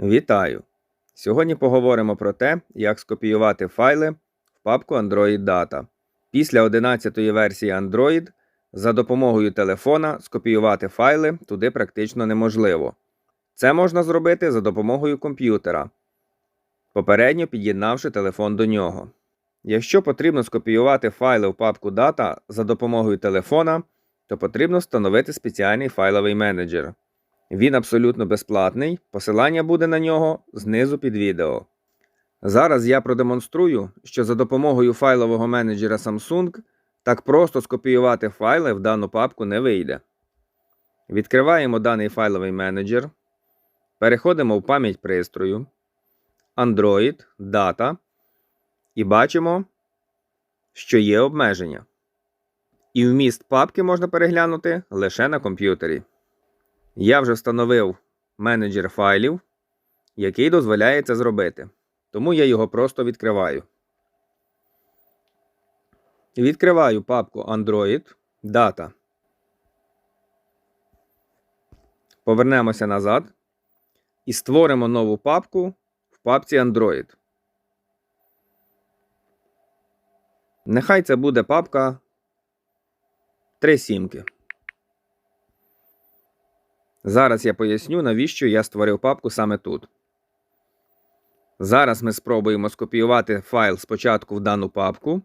Вітаю! Сьогодні поговоримо про те, як скопіювати файли в папку Android Data. Після 11 версії Android за допомогою телефона скопіювати файли туди практично неможливо. Це можна зробити за допомогою комп'ютера, попередньо під'єднавши телефон до нього. Якщо потрібно скопіювати файли в папку Data за допомогою телефона, то потрібно встановити спеціальний файловий менеджер. Він абсолютно безплатний, посилання буде на нього знизу під відео. Зараз я продемонструю, що за допомогою файлового менеджера Samsung так просто скопіювати файли в дану папку не вийде. Відкриваємо даний файловий менеджер, переходимо в пам'ять пристрою, Android, Data і бачимо, що є обмеження. І вміст папки можна переглянути лише на комп'ютері. Я вже встановив менеджер файлів, який дозволяє це зробити. Тому я його просто відкриваю. Відкриваю папку Android Data. Повернемося назад і створимо нову папку в папці Android. Нехай це буде папка 3 сімки. Зараз я поясню, навіщо я створив папку саме тут. Зараз ми спробуємо скопіювати файл спочатку в дану папку,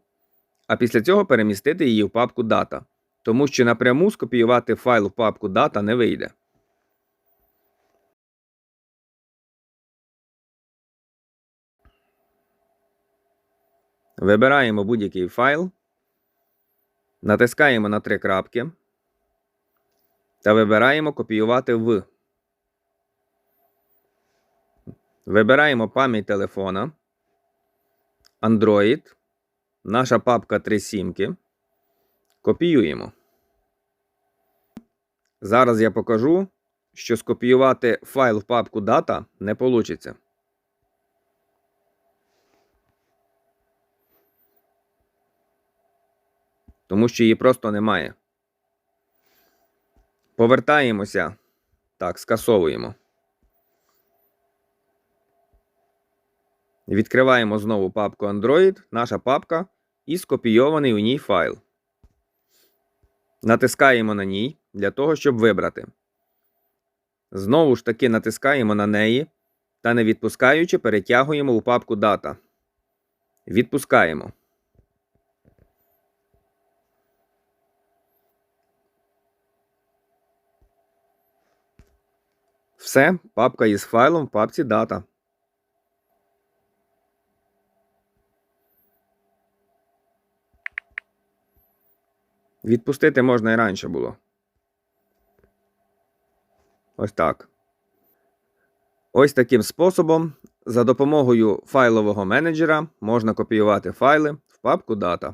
а після цього перемістити її в папку Data, тому що напряму скопіювати файл в папку Data не вийде. Вибираємо будь-який файл, натискаємо на три крапки та вибираємо копіювати в. Вибираємо пам'ять телефона, Android, наша папка 3 сімки. Копіюємо. Зараз я покажу, що скопіювати файл в папку Data не вийде. Тому що її просто немає. Повертаємося. Так, скасовуємо. Відкриваємо знову папку Android, наша папка і скопійований у ній файл. Натискаємо на ній для того, щоб вибрати. Знову ж таки натискаємо на неї та не відпускаючи, перетягуємо у папку Data. Відпускаємо. Все, папка із файлом в папці Data. Відпустити можна і раніше було. Ось так. Ось таким способом, за допомогою файлового менеджера можна копіювати файли в папку Data.